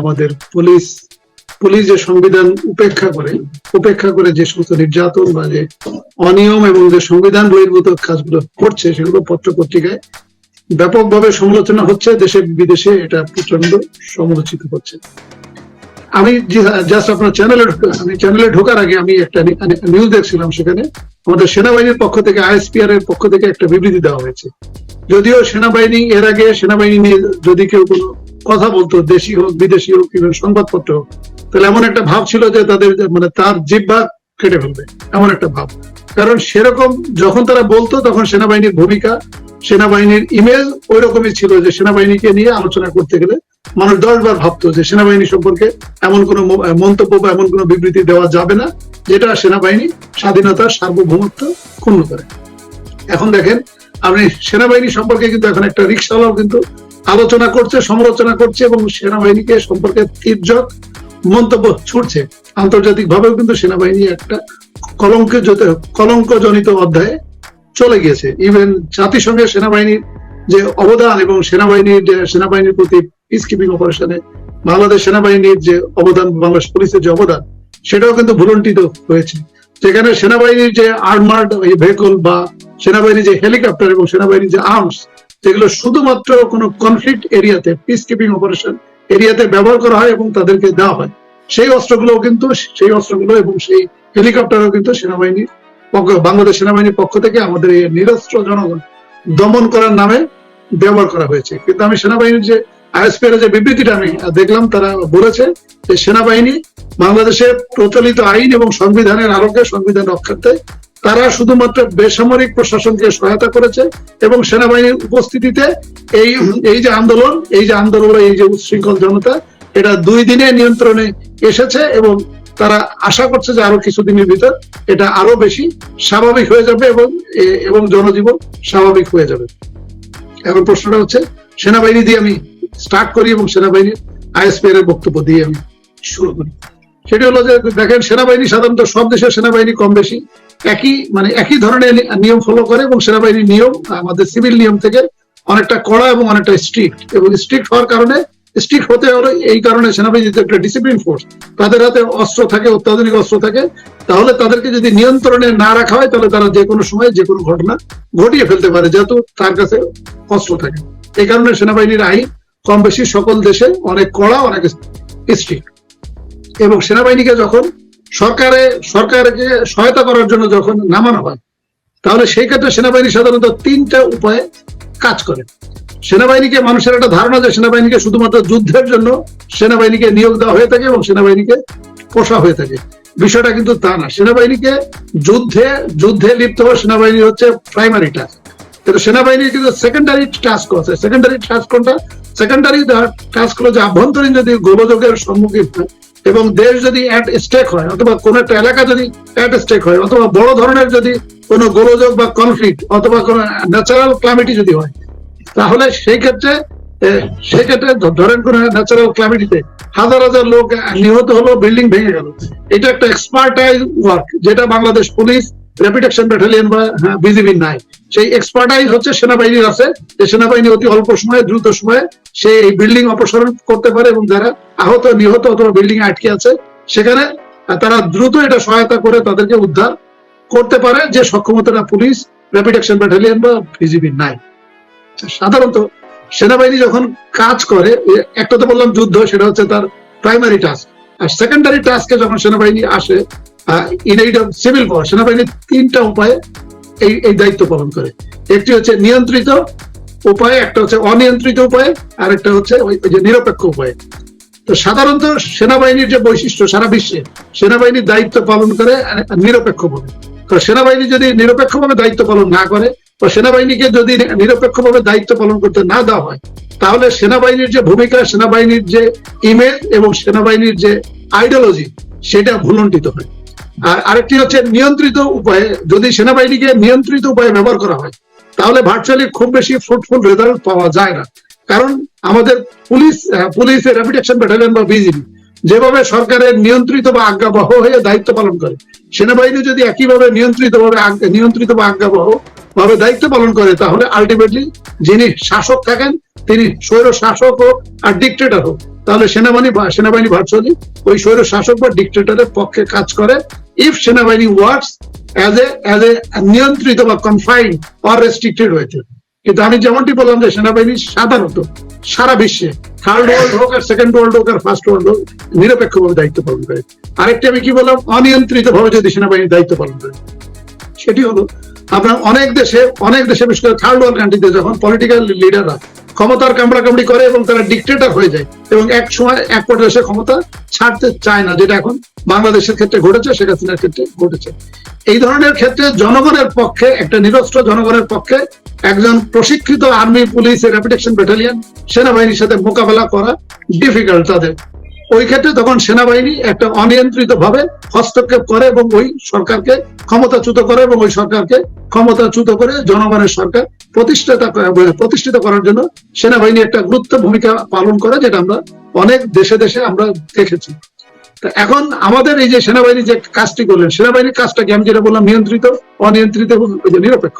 আমাদের police police যে সংবিধান উপেক্ষা করে উপেক্ষা করে যে সমস্ত নির্যাতন বা যে অনিয়ম এবং যে সংবিধান বহির্ভূত কাজগুলো করছে, সেগুলো পত্র পত্রিকায় ব্যাপকভাবে সমালোচনা হচ্ছে, দেশে বিদেশে এটা প্রচণ্ড সমালোচিত হচ্ছে। আমি জাস্ট আপনার চ্যানেলে আমি চ্যানেলে ঢোকার আগে আমি একটা নিউজ দেখছিলাম সেখানে, আমাদের সেনাবাহিনীর পক্ষ থেকে আইএসপিআর এর পক্ষ থেকে একটা বিবৃতি দেওয়া হয়েছে। যদিও সেনাবাহিনী এর আগে সেনাবাহিনী নিয়ে যদি কেউ কোনো কথা বলতো, দেশি হোক, বিদেশি হোক, কিংবা সংবাদপত্র হোক। তাহলে এমন একটা ভাব ছিল যে তাদের মানে তার জিব্বা কেটে ফেলবে, এমন একটা ভাব। কারণ সেরকম যখন তারা বলতো, তখন সেনাবাহিনীর ভূমিকা, সেনাবাহিনীর ইমেজ ওই রকমই ছিল যে সেনাবাহিনীকে নিয়ে আলোচনা করতে গেলে মানুষ দশবার ভাবতো যে সেনাবাহিনী সম্পর্কে এমন কোনো মন্তব্য বা এমন কোনো বিবৃতি দেওয়া যাবে না, যেটা সেনাবাহিনী স্বাধীনতার সার্বভৌমত্ব ক্ষুণ্ণ করে। এখন দেখেন, আপনি সেনাবাহিনী সম্পর্কে কিন্তু এখন একটা রিক্সাওয়ালাও কিন্তু আলোচনা করছে, সমালোচনা করছে এবং সেনাবাহিনীকে সম্পর্কে তীর্যক মন্তব্য ছুটছে। আন্তর্জাতিক ভাবেও কিন্তু সেনাবাহিনী একটা কলঙ্কে কলঙ্কজনিত অধ্যায়ে চলে গিয়েছে। ইভেন জাতিসংঘের সেনাবাহিনীর যে অবদান এবং সেনাবাহিনীর যে সেনাবাহিনীর প্রতি পিস কিপিং অপারেশনে বাংলাদেশ সেনাবাহিনীর যে অবদান, বাংলাদেশ পুলিশের যে অবদান, সেটাও কিন্তু ভুলন্টিত হয়েছে। যেখানে সেনাবাহিনীর যে আর্মার্ড ভেহিকল বা সেনাবাহিনীর যে হেলিকপ্টার এবং সেনাবাহিনীর যে আর্মস যেগুলো শুধুমাত্র কোনো কনফ্লিক্ট এরিয়াতে পিস কিপিং অপারেশন এরিয়াতে ব্যবহার করা হয় এবং তাদেরকে দেওয়া হয়। সেই অস্ত্রগুলো কিন্তু, সেই অস্ত্রগুলো এবং সেই হেলিকপ্টারও কিন্তু সেনাবাহিনীর পক্ষ, বাংলাদেশ সেনাবাহিনীর পক্ষ থেকে আমাদের এই নিরস্ত্র জনগণ দমন করার নামে ব্যবহার করা হয়েছে। কিন্তু আমি সেনাবাহিনীর যে আইএসপি এর যে বিবৃতিটা আমি দেখলাম, তারা বলেছে যে সেনাবাহিনী বাংলাদেশের প্রচলিত আইন এবং সংবিধানের আলোকে সংবিধান রক্ষার্থে তারা শুধুমাত্র বেসামরিক প্রশাসনকে সহায়তা করেছে এবং সেনাবাহিনীর উপস্থিতিতে এই এই যে আন্দোলন, এই যে আন্দোলন, এই যে উচ্ছৃঙ্খল জনতা, এটা দুই দিনে নিয়ন্ত্রণে এসেছে এবং তারা আশা করছে যে আরও কিছুদিনের ভিতর এটা আরও বেশি স্বাভাবিক হয়ে যাবে এবং এবং জনজীবন স্বাভাবিক হয়ে যাবে। এখন প্রশ্নটা হচ্ছে, সেনাবাহিনী দিয়ে আমি স্টার্ট করি এবং সেনাবাহিনীর আইএসপি এর বক্তব্য দিয়ে আমি শুরু করি। সেটা হলো যে, দেখেন, সেনাবাহিনী সাধারণত সব দেশের সেনাবাহিনী কম বেশি। একই মানে একই ধরনের নিয়ম ফলো করে এবং সেনাবাহিনীর নিয়ম, আমাদের সিভিল নিয়ম থেকে অনেকটা কড়া এবং অনেকটা স্ট্রিক্ট এবং স্ট্রিক্ট হওয়ার কারণে স্ট্রিক্ট হতে হলো এই কারণে সেনাবাহিনী একটা ডিসিপ্লিন ফোর্স তাদের হাতে অস্ত্র থাকে, অত্যাধুনিক অস্ত্র থাকে, তাহলে তাদেরকে যদি নিয়ন্ত্রণে না রাখা হয়, তাহলে তারা যে কোনো সময় যে কোনো ঘটনা ঘটিয়ে ফেলতে পারে, যেহেতু তার কাছে অস্ত্র থাকে। এই কারণে সেনাবাহিনীর আইন কম বেশি সকল দেশে অনেক কড়া, অনেক স্ট্রিক্ট এবং সেনাবাহিনীকে যখন সরকারে, সরকারকে সহায়তা করার জন্য যখন নামানো হয়, তাহলে সেই ক্ষেত্রে সেনাবাহিনী সাধারণত তিনটা উপায়ে কাজ করে। সেনাবাহিনীকে, মানুষের একটা ধারণা যে সেনাবাহিনীকে শুধুমাত্র যুদ্ধের জন্য সেনাবাহিনীকে নিয়োগ দেওয়া হয়ে থাকে এবং সেনাবাহিনীকে পোষা হয়ে থাকে। বিষয়টা কিন্তু তা না। সেনাবাহিনীকে যুদ্ধে যুদ্ধে লিপ্ত হওয়া সেনাবাহিনী হচ্ছে প্রাইমারি টাস্ক কিন্তু সেনাবাহিনীর কিন্তু সেকেন্ডারি টাস্ক আছে। সেকেন্ডারি টাস্ক কোনটা? সেকেন্ডারি টাস্ক হলো যে আভ্যন্তরীণ যদি গোলযোগের সম্মুখীন হয় এবং দেশ যদি অ্যাট স্টেক হয়, অথবা কোন একটা এলাকা যদি অ্যাট স্টেক হয়, অথবা বড় ধরনের যদি কোনো গোলযোগ বা কনফ্লিক্ট অথবা কোনো ন্যাচারাল ক্লামিটি যদি হয়, তাহলে সেই ক্ষেত্রে সেই ক্ষেত্রে ধরেন কোন ন্যাচারাল ক্লামিটিতে হাজার হাজার লোক নিহত হলো বিল্ডিং ভেঙে গেল। এটা একটা এক্সপার্টাইজ ওয়ার্ক যেটা Bangladesh police rapid action battalion বা বিজিবি নাই। সেই এক্সপার্টাইজ হচ্ছে সেনাবাহিনীর আছে। যে সেনাবাহিনী অতি অল্প সময়ে, দ্রুত সময়ে সে এই বিল্ডিং অপসারণ করতে পারে এবং যারা আহত, নিহত অথবা বিল্ডিং আটকে আছে, সেখানে তারা দ্রুত এটা সহায়তা করে তাদেরকে উদ্ধার করতে পারে যে সক্ষমতাটা পুলিশ র্যাপিড অ্যাকশন ব্যাটালিয়ন বা বিজিবি নাই। সাধারণত সেনাবাহিনী যখন কাজ করে একটা তো বললাম যুদ্ধ, সেটা হচ্ছে তার প্রাইমারি টাস্ক আর সেকেন্ডারি টাস্কে যখন সেনাবাহিনী আসে সিভিল সেনাবাহিনী তিনটা উপায়ে এই এই দায়িত্ব পালন করে। একটি হচ্ছে নিয়ন্ত্রিত উপায়ে, একটা হচ্ছে অনিয়ন্ত্রিত উপায়ে, আর একটা হচ্ছে ওই যে নিরপেক্ষ উপায়ে। তো সাধারণত সেনাবাহিনীর যে বৈশিষ্ট্য সারা বিশ্বে, সেনাবাহিনীর দায়িত্ব পালন করে নিরপেক্ষ ভাবে কারণ সেনাবাহিনী যদি নিরপেক্ষভাবে দায়িত্ব পালন না করে, বা সেনাবাহিনীকে যদি নিরপেক্ষভাবে দায়িত্ব পালন করতে না দেওয়া হয়, তাহলে সেনাবাহিনীর যে ভূমিকা, সেনাবাহিনীর যে ইমেজ এবং সেনাবাহিনীর যে আইডিওলজি সেটা ভুলন্টিত হয়। আর আরেকটি হচ্ছে নিয়ন্ত্রিত উপায়ে যদি সেনাবাহিনীকে নিয়ন্ত্রিত উপায়ে ব্যবহার করা হয় তাহলে ভার্চুয়ালি খুব বেশি ফ্রুটফুল রেজাল্ট পাওয়া যায় না। কারণ আমাদের police uh, police rapid action battalion বা বিজিবি যেভাবে সরকারের নিয়ন্ত্রিত বা আজ্ঞাবহ হয়ে দায়িত্ব পালন করে সেনাবাহিনী যদি একইভাবে নিয়ন্ত্রিত ভাবে নিয়ন্ত্রিত বা আজ্ঞাবহ ভাবে দায়িত্ব পালন করে তাহলে আলটিমেটলি যিনি শাসক থাকেন তিনি স্বৈর শাসক হোক আর ডিক্টেটর হোক তাহলে সেনাবাহিনী সেনাবাহিনী ভার্চুয়ালি ওই স্বৈর শাসক বা ডিক্টেটরের পক্ষে কাজ করে। ইফ সেনাবাহিনী works as a as a নিয়ন্ত্রিত বা কনফাইন্ড অর রেস্ট্রিক্টেড হয়েছে। কিন্তু আমি যেমনটি বললাম যে সেনাবাহিনী সাধারণত সারা বিশ্বে থার্ড ওয়ার্ল্ড হোক আর সেকেন্ড ওয়ার্ল্ড হোক আর ফার্স্ট ওয়ার্ল্ড হোক নিরপেক্ষভাবে দায়িত্ব পালন করে। আরেকটি আমি কি বললাম? অনিয়ন্ত্রিত ভাবে যদি সেনাবাহিনী দায়িত্ব পালন করে। সেটি হলো আপনার অনেক দেশে অনেক দেশে বিশেষ করে থার্ড ওয়ার্ল্ড কান্ট্রিতে যখন পলিটিক্যাল লিডাররা ক্ষমতার কামড়াকামড়ি করে এবং তারা ডিক্টেটর হয়ে যায়। এবং এক সময় এক পর্যায়ে ক্ষমতা ছাড়তে চায় না, যেটা এখন বাংলাদেশের ক্ষেত্রে ঘটেছে, শেখ হাসিনার ক্ষেত্রে ঘটেছে। এই ধরনের ক্ষেত্রে জনগণের পক্ষে, একটা নিরস্ত্র জনগণের পক্ষে একজন প্রশিক্ষিত আর্মি পুলিশ রেপুটেশন ব্যাটালিয়ান সেনাবাহিনীর সাথে মোকাবেলা করা ডিফিকাল্ট তাদের। ওই ক্ষেত্রে তখন সেনাবাহিনী একটা অনিয়ন্ত্রিত ভাবে হস্তক্ষেপ করে এবং ওই সরকারকে ক্ষমতাচ্যুত করে এবং ওই সরকারকে ক্ষমতাচ্যুত করে জনগণের সরকার প্রতিষ্ঠাতা প্রতিষ্ঠিত করার জন্য সেনাবাহিনী একটা গুরুত্ব ভূমিকা পালন করে যেটা আমরা অনেক দেশে দেশে আমরা দেখেছি। এখন আমাদের এই যে সেনাবাহিনী যে কাজটি করলেন, সেনাবাহিনীর কাজটা কি? আমি যেটা বললাম, নিয়ন্ত্রিত, অনিয়ন্ত্রিত এবং নিরপেক্ষ।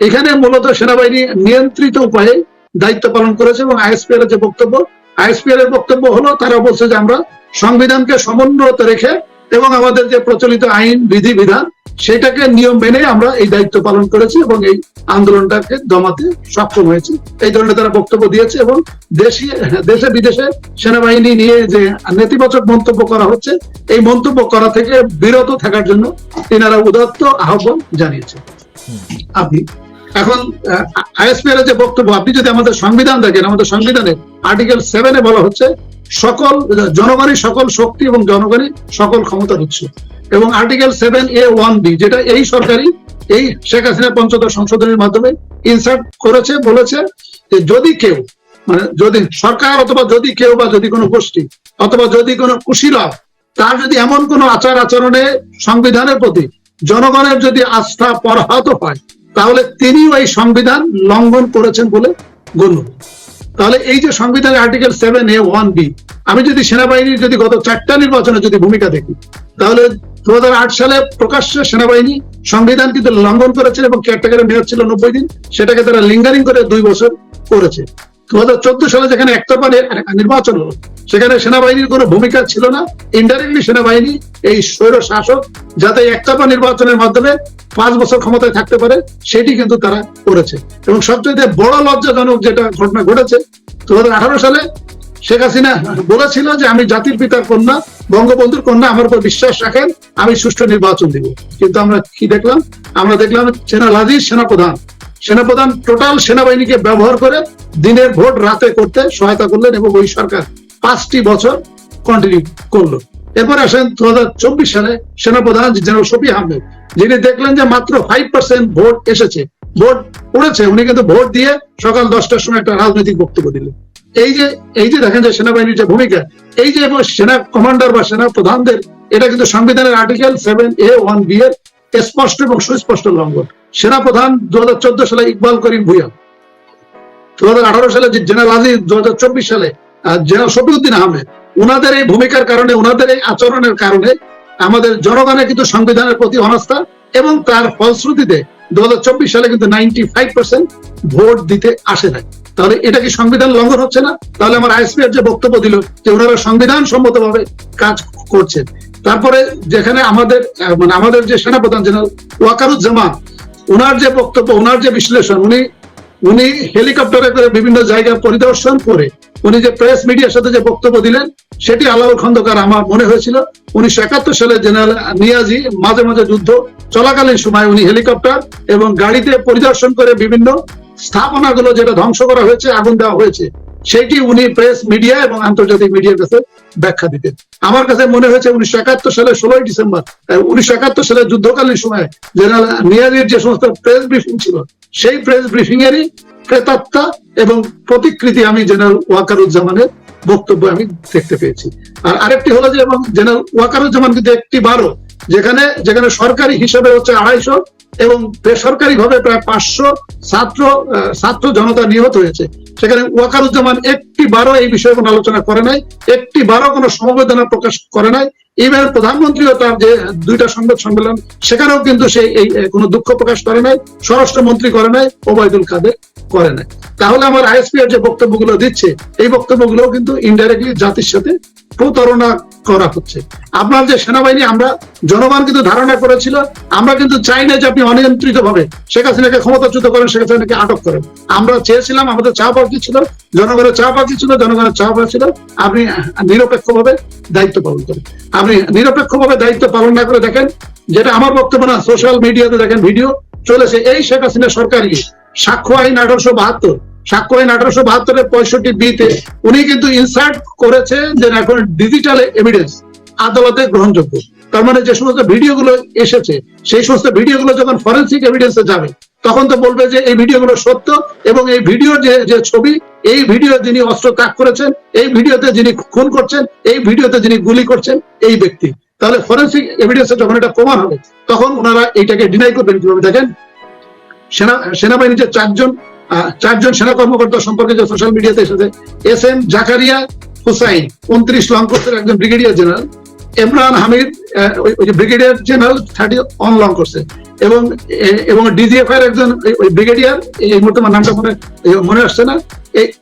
এখানে মূলত সেনাবাহিনী নিয়ন্ত্রিত উপায়ে দায়িত্ব পালন করেছে এবং আইএসপিআর এর যে বক্তব্য আইএসপিআর এর বক্তব্য হলো, তারা বলছে যে আমরা সংবিধানকে সমুন্নত রেখে এবং আমাদের যে প্রচলিত আইন, বিধি, বিধান, সেটাকে নিয়ম মেনে আমরা এই দায়িত্ব পালন করেছি এবং এই আন্দোলনটাকে দমাতে সক্ষম হয়েছি। এই ধরনের তারা বক্তব্য দিয়েছে এবং দেশি, দেশে বিদেশে সেনাবাহিনী নিয়ে যে নেতিবাচক মন্তব্য করা হচ্ছে, এই মন্তব্য করা থেকে বিরত থাকার জন্য তিনারা উদাত্ত আহ্বান জানিয়েছে আপনি? এখন আইএসপিআর যে বক্তব্য, আপনি যদি আমাদের সংবিধান দেখেন, আমাদের সংবিধানে আর্টিকেল সেভেনে বলা হচ্ছে, সকল, জনগণই সকল শক্তি এবং জনগণই সকল ক্ষমতার উৎস। এবং article seven A one B, যেটা এই সরকারি এই শেখ হাসিনা পঞ্চদশ সংশোধনের মাধ্যমে ইনসার্ট করেছে, বলেছে যে যদি কেউ মানে যদি সরকার অথবা যদি কেউ বা যদি কোনো গোষ্ঠী, অথবা যদি কোনো কুশীলভ তার যদি এমন কোনো আচার আচরণে সংবিধানের প্রতি জনগণের যদি আস্থা পরাহত হয় তাহলে তিনি ওই সংবিধান লঙ্ঘন করেছেন বলে গণ্য। তাহলে এই যে সংবিধানের article seven A one B আমি যদি সেনাবাহিনীর যদি গত চারটা নির্বাচনে যদি ভূমিকা দেখি, তাহলে দু হাজার আট সালে প্রকাশ্যে সেনাবাহিনী সংবিধান কিন্তু লঙ্ঘন করেছে এবং কেয়ারটেকারের মেয়াদ ছিল নব্বই দিন, সেটাকে তারা লিঙ্গারিং করে দুই বছর করেছে। দু হাজার চোদ্দ সালে যেখানে একতরফা নির্বাচন হলো সেখানে সেনাবাহিনীর কোনো ভূমিকা ছিল না। ইনডাইরেক্টলি সেনাবাহিনী এই স্বৈর শাসক যাতে একতরফা নির্বাচনের মাধ্যমে পাঁচ বছর ক্ষমতায় থাকতে পারে, সেটি কিন্তু তারা করেছে। এবং সবচেয়ে বড় লজ্জাজনক যেটা ঘটনা ঘটেছে দু সালে শেখ হাসিনা বলেছিল যে আমি জাতির পিতার কন্যা, বঙ্গবন্ধুর কন্যা, আমার উপর বিশ্বাস রাখেন, আমি সুষ্ঠু নির্বাচন দিব। কিন্তু আমরা কি দেখলাম? আমরা দেখলাম সেনা লাজির সেনাপ্রধান সেনাপ্রধান টোটাল সেনাবাহিনীকে ব্যবহার করে দিনের ভোট রাতে করতে সহায়তা করলেন এবং ওই সরকার পাঁচটি বছর কন্টিনিউ করল। এরপর আসেন দু হাজার চব্বিশ সালে সেনাপ্রধান জেনারেল শফি আহমেদ, যিনি দেখলেন যে মাত্র ফাইভ পার্সেন্ট ভোট এসেছে। ভোট পড়েছে, উনি কিন্তু ভোট দিয়ে সকাল দশটার সময় একটা রাজনৈতিক বক্তব্য দিলেন। এই যে এই যে দেখেন যে সেনাবাহিনীর যে ভূমিকা, এই যে সেনা কমান্ডার বা সেনা প্রধানদের, এটা কিন্তু সংবিধানের article seven A one B এর স্পষ্ট এবং সুস্পষ্ট লঙ্ঘন। সেনা প্রধান দু সালে ইকবাল করিম ভুইয়া দু সালে জেনারেল আজিজ দু হাজার চব্বিশ সালে জেনারেল শফিউদ্দিন আহমেদ ওনাদের এই ভূমিকার কারণে ওনাদের এই আচরণের কারণে আমাদের জনগণের কিন্তু সংবিধানের প্রতি অনাস্থা এবং তার ফলশ্রুতিতে দু হাজার চব্বিশ সালে কিন্তু নাইনটি ফাইভ পার্সেন্ট ভোট দিতে আসে নাই। তাহলে এটা কি সংবিধান লঙ্ঘন হচ্ছে না? তাহলে আমার আইএসপিআর যে বক্তব্য দিল যে ওনারা সংবিধান সম্মত ভাবে কাজ করছেন। তারপরে যেখানে আমাদের মানে আমাদের যে সেনাপ্রধান জেনারেল ওয়াকারুজ্জামান ওনার যে বক্তব্য ওনার যে বিশ্লেষণ, উনি উনি হেলিকপ্টারে করে বিভিন্ন জায়গা পরিদর্শন করে উনি যে প্রেস মিডিয়ার সাথে যে বক্তব্য দিলেন, সেটি আলাউল খন্দকার আমার মনে হয়েছিল। উনিশশো একাত্তর সালে জেনারেল নিয়াজি মাঝে মাঝে যুদ্ধ, চলাকালীন সময় উনি হেলিকপ্টার এবং গাড়িতে পরিদর্শন করে বিভিন্ন স্থাপনাগুলো যেটা ধ্বংস করা হয়েছে, আগুন দেওয়া হয়েছে, সেটি উনি প্রেস মিডিয়া এবং আন্তর্জাতিক মিডিয়ার কাছে ব্যাখ্যা দিতেন। আমার কাছে মনে হয়েছে উনিশশো একাত্তর সালে ষোলোই ডিসেম্বর উনিশশো একাত্তর সালে যুদ্ধকালীন সময় জেনারেল নিয়াজির যে সমস্ত প্রেস ব্রিফিং ছিল, সেই প্রেস ব্রিফিং এরই প্রেতাত্মা এবং প্রতিকৃতি আমি জেনারেল ওয়াকারুজ্জামানের বক্তব্য আমি দেখতে পেয়েছি। আর আরেকটি হলো যে, এবং জেনারেল ওয়াকারুজ্জামান কিন্তু একটি বারো, যেখানে যেখানে সরকারি হিসেবে হচ্ছে আড়াইশো এবং বেসরকারি ভাবে প্রায় পাঁচশো ছাত্র ছাত্র জনতা নিহত হয়েছে। সেখানে ওয়াকারুজ্জামান একটি বারো এই বিষয়ে কোনো আলোচনা করে নাই একটি বারো কোনো সমবেদনা প্রকাশ করে নাই। ইভেন প্রধানমন্ত্রীও তার যে দুইটা সংবাদ সম্মেলন, সেখানেও কিন্তু সে এই কোনো দুঃখ প্রকাশ করে নাই, স্বরাষ্ট্রমন্ত্রী করে নাই, ওবায়দুল কাদের করে নাই। তাহলে আমার আইএসপি যে বক্তব্যগুলো দিচ্ছে, এই বক্তব্যগুলো কিন্তু ইনডাইরেক্টলি জাতির সাথে প্রতারণা করা হচ্ছে। আপনার যে সেনাবাহিনী, আমরা জনগণ কিন্তু ধারণা করেছিল, আমরা কিন্তু চাই না যে আপনি অনিয়ন্ত্রিত ভাবে শেখ হাসিনাকে ক্ষমতাচ্যুত করেন, শেখ হাসিনাকে আটক করেন। আমরা চেয়েছিলাম, আমাদের চা পাখি ছিল? জনগণের চা পাখি ছিল? জনগণের চা ছিল, আপনি নিরপেক্ষ ভাবে দায়িত্ব পালন করেন। আপনি নিরপেক্ষ ভাবে দায়িত্ব পালন না করে দেখেন, যেটা আমার বক্তব্য না, সোশ্যাল মিডিয়াতে দেখেন ভিডিও, চলেছে এই শেখ হাসিনা সরকারি সাক্ষ্য আইন আঠারোশো বাহাত্তর সাক্ষ্য আঠারোশো বাহাত্তরের পঁয়ষট্টি বিতে উনি কিন্তু ইনসার্ট করেছে যে এখন ডিজিটাল এভিডেন্স আদালতে গ্রহণযোগ্য। তার মানে যে সমস্ত ভিডিওগুলো এসেছে, সেই সমস্ত ভিডিওগুলো যখন ফরেন্সিক এভিডেন্সে যাবে, তখন তো বলবে যে এই ভিডিওগুলো সত্য এবং এই ভিডিওর যে যে ছবি, এই ভিডিও যিনি অস্ত্র ত্যাগ করেছেন, এই ভিডিওতে যিনি খুন করছেন, এই ভিডিওতে যিনি গুলি করছেন, এই ব্যক্তি। তাহলে ফরেন্সিক এভিডেন্সে যখন এটা প্রমাণ হবে, তখন ওনারা এইটাকে ডিনাই করবেন কীভাবে? দেখেন, সেনা, সেনাবাহিনীর যে চারজন চারজন সেনা কর্মকর্তা সম্পর্কে যে সোশ্যাল মিডিয়াতে এসেছে। এস এম জাকারিয়া হুসাইন, উনত্রিশ লং কোর্সের একজন ব্রিগেডিয়ার জেনারেল ইমরান হামিদ ওই- brigadier general thirty on long করছে এবং এবং ডিজিএফ এর একজন, ওই- ব্রিগেডিয়ার এই মুহূর্তে আমার নামটা মনে মনে আসছে না।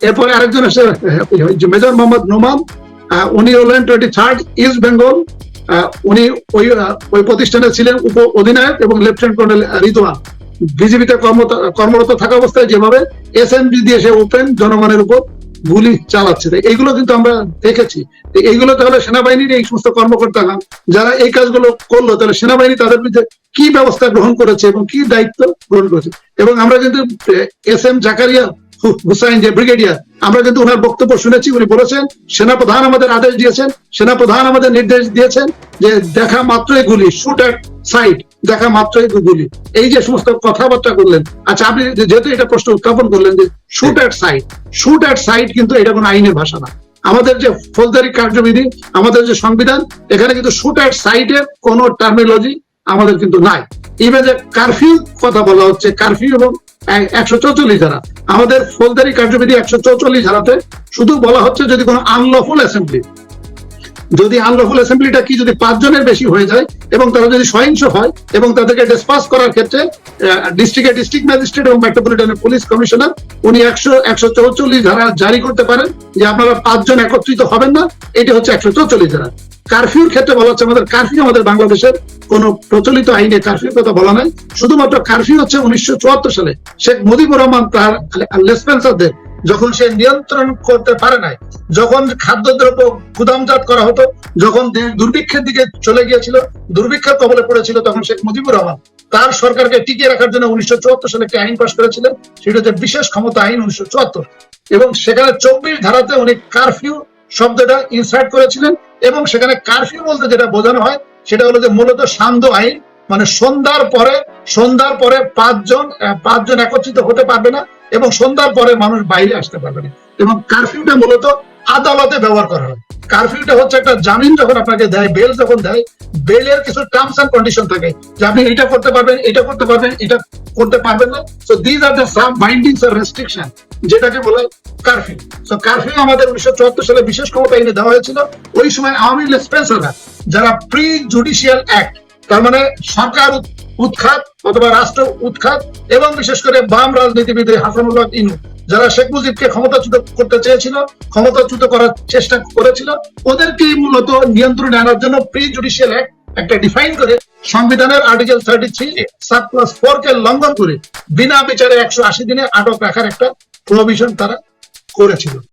এরপরে আরেকজন আছে মেজর মোহাম্মদ নোমাম উনি হলেন টোয়েন্টি থার্ড ইস্ট বেঙ্গল উনি ওই ওই প্রতিষ্ঠানে ছিলেন উপ অধিনায়ক এবং লেফটেন্যান্ট কর্নেল রিদওয়ান। বিজেপিতে কর্মরত থাকা অবস্থায় যেভাবে এসএমজি দিয়ে সে ওপেন জনগণের উপর গুলি চালাচ্ছে। এইগুলো কিন্তু আমরা দেখেছি। এইগুলো তাহলে সেনাবাহিনীর এই সমস্ত কর্মকর্তারা যারা এই কাজগুলো করল, তাহলে সেনাবাহিনী তাদের বিরুদ্ধে কি ব্যবস্থা গ্রহণ করেছে এবং কি দায়িত্ব গ্রহণ করেছে? এবং আমরা কিন্তু এস এম জাকারিয়া হুসাইন, যে ব্রিগেডিয়ার, আমরা কিন্তু ওনার বক্তব্য শুনেছি। উনি বলেছেন, সেনাপ্রধান আমাদের আদেশ দিয়েছেন, সেনাপ্রধান আমাদের নির্দেশ দিয়েছেন যে দেখা মাত্রই গুলি, শুট অ্যাট সাইড দেখা মাত্রই গুলি এই যে সমস্ত কথাবার্তা করলেন আচ্ছা আপনি যেহেতু এটা প্রশ্ন উত্থাপন করলেন যে shoot at sight shoot at sight কিন্তু এটা কোনো আইনের ভাষা না। আমাদের যে ফৌজদারি কার্যবিধি, আমাদের যে সংবিধান, এখানে কিন্তু শুট অ্যাট সাইডের কোনো টার্মিনোলজি আমাদের কিন্তু নাই। ইভেন যে কারফিউ কথা বলা হচ্ছে কারফিউ এবং একশো চৌচল্লিশ ধারা। আমাদের ফৌজদারি কার্যবিধি একশো চৌচল্লিশ ধারাতে শুধু বলা হচ্ছে যদি কোনো আনলফুল অ্যাসেম্বলি যদি আনলফুল অ্যাসেম্বলিটা কি যদি পাঁচজনের বেশি হয়ে যায় এবং তারা যদি সহিংস হয় এবং তাদেরকে ডিসপাস করার ক্ষেত্রে ডিস্ট্রিক্টের ডিস্ট্রিক্ট ম্যাজিস্ট্রেট এবং মেট্রোপলিটনের পুলিশ কমিশনার উনি একশো একশো চৌচল্লিশ ধারা জারি করতে পারেন যে আপনারা পাঁচজন একত্রিত হবেন না, এটি হচ্ছে একশো চৌচল্লিশ ধারা। কারফিউর ক্ষেত্রে বলা হচ্ছে আমাদের কারফিউ আমাদের বাংলাদেশের কোন প্রচলিত আইনে কারফিউর কথা বলা নাই। শুধুমাত্র কারফিউ হচ্ছে উনিশশো চুয়াত্তর সালে। শেখ মুজিবুর রহমান তার লেসপেন্সারদের যখন সে নিয়ন্ত্রণ করতে পারে নাই, যখন খাদ্যদ্রব্য গুদামজাত করা হতো, যখন দুর্ভিক্ষের দিকে চলে গিয়েছিল, দুর্ভিক্ষের কবলে পড়েছিল তখন শেখ মুজিবুর রহমান। তার সরকারকে টিকিয়ে রাখার জন্য উনিশশো চুয়াত্তর সালে একটি আইন পাশ করেছিলেন, সেটা হচ্ছে বিশেষ ক্ষমতা আইন উনিশশো চুয়াত্তর। এবং সেখানে চব্বিশ ধারাতে উনি কারফিউ শব্দটা ইনসার্ট করেছিলেন, এবং সেখানে কারফিউ বলতে যেটা বোঝানো হয়, সেটা হলো যে মূলত সান্ধ্য আইন মানে সন্ধ্যার পরে সন্ধ্যার পরে পাঁচজন পাঁচজন একত্রিত হতে পারবে না এবং সন্ধ্যার পরে মানুষ বাইরে আসতে পারবে না। এবং কারফিউটা মূলত আদালতে ব্যবহার করা হয়। কারফিউটা হচ্ছে একটা জামিন যখন আপনাকে দেয় বেল যখন দেয় বেলের কিছু টার্মস এন্ড কন্ডিশন থাকে যে আপনি এটা করতে পারবেন, এটা করতে পারবেন, এটা করতে পারবেন না। So these are the same bindings R restriction যেটাকে বলে কারফিউ সো কারফিউ আমাদের উনিশশো চুয়াত্তর সালে বিশেষ ক্ষমতা এনে দেওয়া হয়েছিল। ওই সময় আওয়ামী লীগ স্পেন্সাররা যারা প্রি জুডিশিয়াল অ্যাক্ট তার মানে সরকার উৎখাত অথবা রাষ্ট্র উৎখাত এবং বিশেষ করে বাম রাজনীতিবিদ হাসানুল্লাহ ইনু, যারা শেখ মুজিবকে ক্ষমতাচ্যুত করতে চেয়েছিল, ক্ষমতাচ্যুত করার চেষ্টা করেছিল ওদেরকে মূলত নিয়ন্ত্রণে আনার জন্য প্রি জুডিশিয়াল অ্যাক্ট একটা ডিফাইন করে সংবিধানের article thirty three sub plus four কে লঙ্ঘন করে বিনা বিচারে একশো আশি দিনে আটক রাখার একটা প্রভিশন তারা করেছিল।